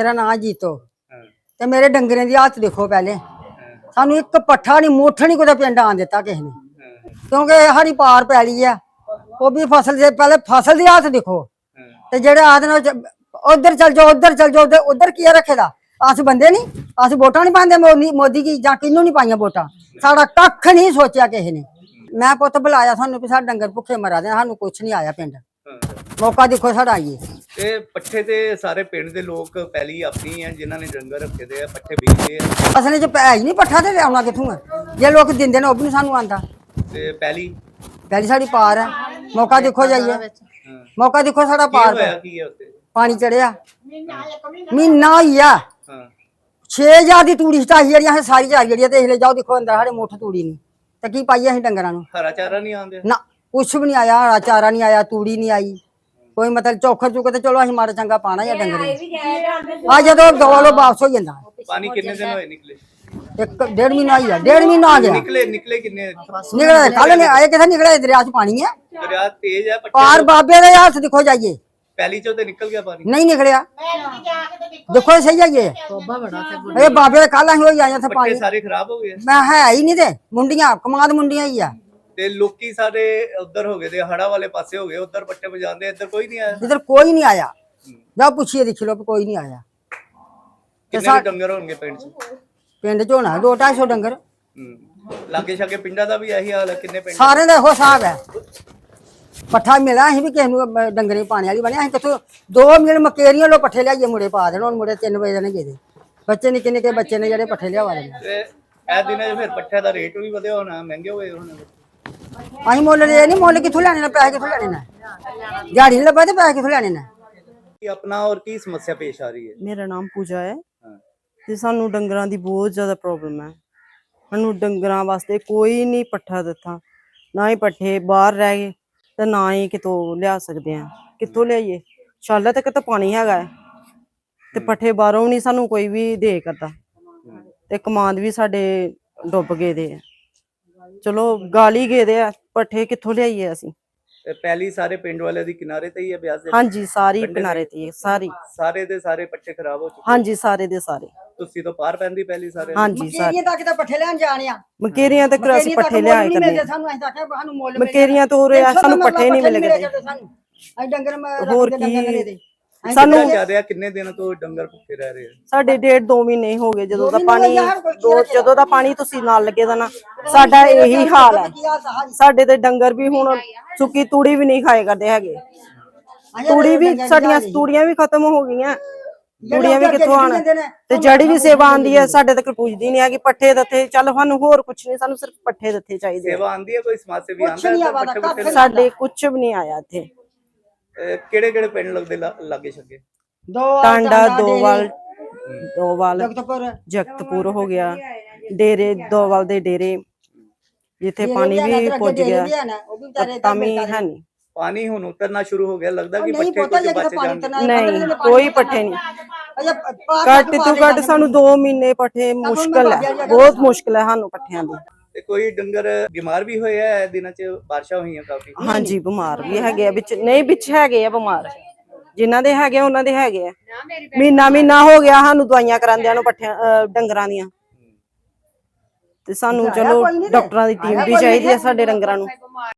ਮੇਰਾ ਨਾਂ ਜੀਤੋ। ਤੇ ਮੇਰੇ ਡੰਗਰਾਂ ਦੀ ਹਾਲਤ ਦੇਖੋ ਪਹਿਲੇ। ਸਾਨੂੰ ਇੱਕ ਪੱਠਾ ਨਹੀਂ ਮੁੱਠ ਨਹੀਂ ਕੋਈ ਪਿੰਡ ਆਣ ਦਿੱਤਾ ਕਿਸੇ ਨੇ। ਕਿਉਂਕਿ ਸਾਡੀ ਪਾਰ ਪੈਲੀ ਆ। ਉਹ ਵੀ ਫਸਲ ਦੇ ਪਹਿਲੇ ਫਸਲ ਦੀ ਹਾਲਤ ਦੇਖੋ। ਤੇ ਜਿਹੜੇ ਆਦੇ ਨਾਲ ਉਧਰ ਚਲ ਜਾਓ ਉਧਰ ਚਲ ਜਾਓ ਉਧਰ ਕੀ ਰੱਖੇਦਾ ਅਸੀਂ ਬੰਦੇ ਨਹੀਂ ਅਸੀਂ ਵੋਟਾਂ ਨਹੀਂ ਪਾਉਂਦੇ ਮੋਦੀ ਕੀ ਜਾਂ ਕਿਹਨੂੰ ਨਹੀਂ ਪਾਈਆਂ ਵੋਟਾਂ? ਸਾਡਾ ਕੱਖ ਨਹੀਂ ਸੋਚਿਆ ਕਿਸੇ ਨੇ। ਮੈਂ ਪੁੱਤ ਬੁਲਾਇਆ ਸਾਨੂੰ ਵੀ ਸਾਡੇ ਡੰਗਰ ਭੁੱਖੇ ਮਰਾ ਦੇ ਸਾਨੂੰ ਕੁਝ ਨਹੀਂ ਆਇਆ ਪਿੰਡ। ਮੌਕਾ ਦੇਖੋ ਸਾਡਾ ਆਈਏ ਤੇ ਪੱਠੇ ਤੇ ਸਾਰੇ ਪਿੰਡ ਦੇ ਲੋਕ ਪਹਿਲੀ ਆਪਣੀ ਹੈ ਜਿਨ੍ਹਾਂ ਨੇ ਡੰਗਰ ਰੱਖੇ ਦੇ ਆ ਪੱਠੇ ਵੇਚਦੇ ਆ। ਅਸਲੇ ਚ ਪੈ ਹੀ ਨਹੀਂ ਪੱਠਾ ਤੇ ਲਿਆਉਣਾ ਕਿੱਥੋਂ ਆ? ਜੇ ਲੋਕ ਦਿੰਦੇ ਨੇ ਉਹ ਵੀ ਨੀ ਸਾਨੂੰ ਆਂਦਾ ਤੇ ਪਹਿਲੀ ਪਹਿਲੀ ਸਾਡੀ ਪਾਰ ਹੈ ਮੌਕਾ ਦੇਖੋ ਜਾਈਏ। ਮੌਕਾ ਦੇਖੋ ਸਾਡਾ ਪਾਰ ਹੋਇਆ ਕੀ ਹੈ ਉੱਤੇ ਪਾਣੀ ਚੜਿਆ। ਮਹੀਨਾ ਹੀ ਆ। ਹਾਂ। 6000 ਦੀ ਤੂੜੀ ਸਟਾਈ ਜਿਹੜੀਆਂ ਇਹ ਸਾਰੀ ਜਾ ਜਿਹੜੀਆਂ ਤੇ ਇਹਲੇ ਜਾਓ ਦੇਖੋ ਅੰਦਰ ਸਾਡੇ ਮੁੱਠ ਤੂੜੀ ਨਹੀਂ ਤੇ ਕੀ ਪਾਈਏ ਅਸੀਂ ਡੰਗਰਾਂ ਨੂੰ? ਹਰਾ ਚਾਰਾ ਨਹੀਂ ਆਉਂਦੇ? ਨਾ। ਕੁਛ ਵੀ ਨਹੀਂ ਆਇਆ ਹਰਾ ਚਾਰਾ ਨਹੀਂ ਆਇਆ ਤੂੜੀ ਨਹੀਂ ਆਈ। ਕੋਈ ਮਤਲਬ ਚੋਖਰ ਚੁੱਕ ਤੇ ਚਲੋ ਅਸੀਂ ਮਾੜਾ ਚੰਗਾ ਪਾਣਾ ਜਾਂ ਡੰਗਰੇ ਆ ਜਦੋਂ ਦਵਾਲੋ ਵਾਪਸ ਹੋ ਜਾਂਦਾ। ਪਾਣੀ ਕਿੰਨੇ ਦਿਨ ਹੋਏ ਨਿਕਲੇ? ਇੱਕ ਡੇਢ ਮਹੀਨਾ ਹੀ ਆ ਡੇਢ ਮਹੀਨਾ ਆ ਗਿਆ ਨਿਕਲੇ ਨਿਕਲੇ ਕਿੰਨੇ ਨਿਕਲਿਆ ਕੱਲ ਨੇ ਆਏ ਕਿਥੇ ਨਿਕਲਿਆ ਦਰਿਆ ਚ ਪਾਣੀ ਹੈ ਦਰਿਆ ਤੇਜ਼ ਹੈ ਪਾਰ ਬਾਬੇ ਦੇ ਹੱਥ ਦੇਖੋ ਜਾਈਏ। ਪਹਿਲੀ ਚੋਂ ਤੇ ਨਿਕਲ ਗਿਆ ਪਾਣੀ? ਨਹੀਂ ਨਿਕਲਿਆ। ਦੇਖੋ ਸਹੀ ਜਾਈਏ ਇਹ ਬਾਬੇ ਦੇ ਕੱਲ ਅਸੀਂ ਹੋਈ ਆਏ ਇੱਥੇ ਪਾਣੀ। ਸਾਰੇ ਖਰਾਬ ਹੋ ਗਏ। ਮੈਂ ਹੈ ਹੀ ਨਹੀਂ ਤੇ। ਮੁੰਡੀਆਂ ਕਮਾਦ ਮੁੰਡੀਆਂ ਹੀ ਆ। ਤੇ ਲੋਕੀ ਸਾਰੇ ਉਧਰ ਹੋ ਗਏ ਤੇ ਹੜਾ ਵਾਲੇ ਪਾਸੇ ਹੋ ਗਏ ਉਧਰ ਪੱਠੇ ਵਜਾਉਂਦੇ ਇੱਧਰ ਕੋਈ ਨਹੀਂ ਆਇਆ। ਇਧਰ ਕੋਈ ਨਹੀਂ ਆਇਆ। ਜਾ ਪੁੱਛੀਏ ਦੇਖ ਲਓ ਵੀ ਕੋਈ ਨਹੀਂ ਆਇਆ। ਕਿੰਨੇ ਕੁ ਡੰਗਰ ਹੋਣਗੇ ਪਿੰਡ 'ਚ? ਪਿੰਡ ਚ ਹੋਣਾ 2-250 ਡੰਗਰ। ਹੂੰ। ਲਾਗੇ ਛਾਗੇ ਪਿੰਡਾਂ ਦਾ ਵੀ ਇਹੀ ਹਾਲ ਹੈ ਕਿੰਨੇ ਪਿੰਡ? ਸਾਰਿਆਂ ਦਾ ਇਹੋ ਹਿਸਾਬ ਹੈ। ਪੱਠਾ ਮਿਲਿਆ ਅਸੀਂ ਵੀ ਕਿਸੇ ਨੂੰ ਡੰਗਰੇ ਪਾਣੀ ਵਾਲੀ ਬਣਿਆ ਅਸੀਂ ਕਿਥੋਂ ਦੋ ਮਿਲ ਮਕੇਰੀਆਂ ਲੋ ਪੱਠੇ ਲਿਆਈਏ ਮੁੜੇ ਪਾ ਦੇਣ ਹੁਣ ਮੁੜੇ 3 ਵਜੇ ਨੇ ਦੇ ਬੱਚੇ ਨਿੱਕੇ ਨਿੱਕੇ ਬੱਚੇ ਨੇ ਜਿਹੜੇ ਪੱਠੇ ਲਿਆਵਾ ਦੇਣੇ ਤੇ ਇਹ ਦਿਨਾਂ 'ਚ ਫਿਰ ਪੱਠਿਆਂ ਦਾ ਰੇਟ ਵੀ ਵਧਿਆ ਹੋਣਾ ਮਹਿੰਗੇ ਹੋਏ ਹੋਣੇ। ਅਸੀਂ ਮੁੱਲ ਲਏ ਨਹੀਂ ਮੁੱਲ ਕਿੱਥੋਂ ਲੈਣੇ ਨੇ ਪੈਸੇ ਕਿੱਥੋਂ ਲੈਣੇ ਨੇ? ਦਿਹਾੜੀ ਨਹੀਂ ਲੱਭਾ ਤੇ ਪੈਸੇ ਕਿੱਥੋਂ ਲੈਣੇ ਨੇ? ਕੀ ਆਪਣਾ ਔਰ ਕੀ ਸਮੱਸਿਆ ਪੇਸ਼ ਆ ਰਹੀ ਹੈ? ਮੇਰਾ ਨਾਮ ਪੂਜਾ ਹੈ। ਹਾਂ। ਤੇ ਸਾਨੂੰ ਡੰਗਰਾਂ ਦੀ ਬਹੁਤ ਜ਼ਿਆਦਾ ਪ੍ਰੋਬਲਮ ਹੈ। ਸਾਨੂੰ ਡੰਗਰਾਂ ਵਾਸਤੇ ਕੋਈ ਨਹੀਂ ਪੱਠਾ ਦਿੱਤਾ। ਨਾ ਹੀ ਪੱਠੇ ਬਾਹਰ ਰਹਿ ਗਏ ਤੇ ਨਾ ਹੀ ਕਿਤੋਂ ਲਿਆ ਸਕਦੇ ਆ ਕਿੱਥੋਂ ਲਿਆਈਏ? ਛਾਲਾ ਤੱਕ ਤਾਂ ਪਾਣੀ ਹੈਗਾ ਹੈ। ਤੇ ਪੱਠੇ ਬਾਹਰੋਂ ਨਹੀਂ ਸਾਨੂੰ ਕੋਈ ਵੀ ਦੇ ਕਰਦਾ। ਤੇ ਕਮਾਂਦ ਵੀ ਸਾਡੇ ਡੁੱਬ ਗਏ ਦੇ ਆ। ਚਲੋ ਗਾਲੀ ਗਏ ਦੇ ਆ ਪੱਠੇ ਕਿੱਥੋਂ ਲਿਆਈਏ ਅਸੀਂ? ਤੇ ਪਹਿਲੀ ਸਾਰੇ ਪਿੰਡ ਵਾਲਿਆਂ ਦੀ ਕਿਨਾਰੇ ਤੇ ਹੀ ਹੈ ਬਿਆਸ ਦੇ ਹਾਂਜੀ ਸਾਰੀ ਕਿਨਾਰੇ ਤੇ ਹੀ ਹੈ, ਸਾਰੀ। ਸਾਰੇ ਦੇ ਸਾਰੇ ਪੱਠੇ ਖਰਾਬ ਹੋ ਚੁੱਕੇ? ਹਾਂਜੀ ਸਾਰੇ ਦੇ ਸਾਰੇ। ਤੁਸੀਂ ਤਾਂ ਪਾਰ ਪੈਂਦੀ ਪਹਿਲੀ ਸਾਰੇ ਹਾਂਜੀ ਸਾਰੇ। ਮਕੇਰੀਆਂ ਤੱਕ ਤਾਂ ਪੱਠੇ ਲੈਣ ਜਾਣਿਆ ਮਕੇਰੀਆਂ ਤੱਕ ਅਸੀਂ ਪੱਠੇ ਲਿਆਏ ਕਰਦੇ ਹਾਂ। ਸਾਨੂੰ ਅਸੀਂ ਤਾਂ ਆਖਿਆ ਸਾਨੂੰ ਮੁੱਲ ਮਕੇਰੀਆਂ ਤੋਂ ਉਰੇ ਆ, ਸਾਨੂੰ ਪੱਠੇ ਨਹੀਂ ਮਿਲ ਗਏ ਸਾਨੂੰ। ਅਸੀਂ ਡੰਗਰ ਮ- ਹੋਰ ਰੱਖਦੇ ਡੰਗਰ ਕੀ? ਦੇ। ਸਾਨੂੰ ਜ਼ਿਆਦਾ ਕਿੰਨੇ ਦਿਨ ਤੋਂ ਡੰਗਰ ਭੁੱਖੇ ਰਹਿ ਰਹੇ ਆ? ਸਾਡੇ ਡੇਢ ਦੋ ਮਹੀਨੇ ਹੋ ਗਏ ਜਦੋਂ ਦਾ ਪਾਣੀ ਦੋ? ਜਦੋਂ ਦਾ ਪਾਣੀ ਤੁਸੀਂ ਨਾਲ ਲੱਗੇ ਦਾ ਨਾ ਸਾਡਾ ਇਹੀ ਹਾਲ ਹੈ। ਸਾਡੇ ਤੇ ਡੰਗਰ ਵੀ ਹੁਣ ਸੁੱਕੀ ਤੂੜੀ ਵੀ ਨਹੀਂ ਖਾਏ ਕਰਦੇ ਹੈਗੇ। ਤੂੜੀ ਵੀ ਸਾਡੀਆਂ ਤੂੜੀਆਂ ਵੀ ਖਤਮ ਹੋ ਗਈਆਂ। ਤੂੜੀਆਂ ਵੀ ਕਿੱਥੋਂ ਆਣ ਤੇ ਜੜੀ ਵੀ ਸੇਵਾ ਆਂਦੀ ਹੈ ਸਾਡੇ ਤੱਕ ਪੁੱਜਦੀ ਨਹੀਂ ਹੈਗੀ ਪੱਠੇ ਦਿੱਤੇ ਚੱਲ ਸਾਨੂੰ ਹੋਰ ਕੁਝ ਨਹੀਂ ਸਾਨੂੰ ਸਿਰਫ ਪੱਠੇ ਦਿੱਤੇ ਚਾਹੀਦੇ। ਸੇਵਾ ਆਂਦੀ ਹੈ ਕੋਈ ਸਮਾਜ ਸੇਵੀ ਕੁਛ ਆਂਦਾ ਹੈ ਪੱਠੇ ਪੁੱਠੇ ਸਾਡੇ ਕੁਝ ਵੀ ਨਹੀਂ ਆਇਆ ਇੱਥੇ। ਕਿਹੜੇ ਕਿਹੜੇ ਪਿੰਡ ਲੱਗਦੇ ਲਾ- ਲਾਗੇ ਛੱਗੇ? ਦੋ ਟਾਂਡਾ ਦੋਵਾਲ ਦੋਵਾਲ ਜਗਤਪੁਰ। ਜਗਤਪੁਰ ਹੋ ਗਿਆ। ਡੇਰੇ ਦੋਵਾਲ ਦੇ ਡੇਰੇ। ਜਿੱਥੇ ਪਾਣੀ ਵੀ ਪੁੱਜ ਗਿਆ। ਉਹ ਵੀ ਵਿਚਾਰੇ ਤਾਂ ਵੀ ਹੈ ਨਹੀਂ। ਪਾਣੀ ਹੁਣ ਉਤਰਨਾ ਸ਼ੁਰੂ ਹੋ ਗਿਆ ਲੱਗਦਾ ਕਿ ਨਹੀਂ ਪਤਾ ਕੁਝ ਬਚ ਪਾਣੀ ਜਾਣਗੇ। ਤਨਾ ਨਹੀਂ ਕੋਈ ਪੱਠੇ ਨਹੀਂ। ਘੱਟ ਤੋਂ ਘੱਟ ਸਾਨੂੰ 2 ਮਹੀਨੇ ਪੱਠੇ ਮੁਸ਼ਕਲ ਹੈ। ਬਹੁਤ ਮੁਸ਼ਕਲ ਹੈ ਸਾਨੂੰ ਪੱਠਿਆਂ ਦੀ। ਤੇ ਕੋਈ ਡੰਗਰ ਬਿਮਾਰ ਵੀ ਹੋਏ ਆ ਇਹ ਦਿਨਾਂ 'ਚ ਬਾਰਿਸ਼ਾਂ ਹੋਈਆਂ ਕਾਫੀ? ਹਾਂਜੀ ਬਿਮਾਰ ਵੀ ਹੈਗੇ ਆ ਵਿੱਚ ਨਹੀਂ ਵਿੱਚ ਹੈਗੇ ਆ ਬਿਮਾਰ। ਜਿਨ੍ਹਾਂ ਦੇ ਹੈਗੇ ਆ, ਉਹਨਾਂ ਦੇ ਹੈਗੇ ਆ। ਮਹੀਨਾ ਮਹੀਨਾ ਹੋ ਗਿਆ ਸਾਨੂੰ ਦਵਾਈਆਂ ਕਰਾਉਂਦਿਆਂ ਨੂੰ ਪੱਠਿਆਂ ਅਹ, ਡੰਗਰਾਂ ਦੀਆਂ। ਤੇ ਸਾਨੂੰ ਚਲੋ ਡਾਕਟਰਾਂ ਦੀ ਟੀਮ ਵੀ ਚਾਹੀਦੀ ਹੈ ਸਾਡੇ ਡੰਗਰਾਂ ਨੂੰ।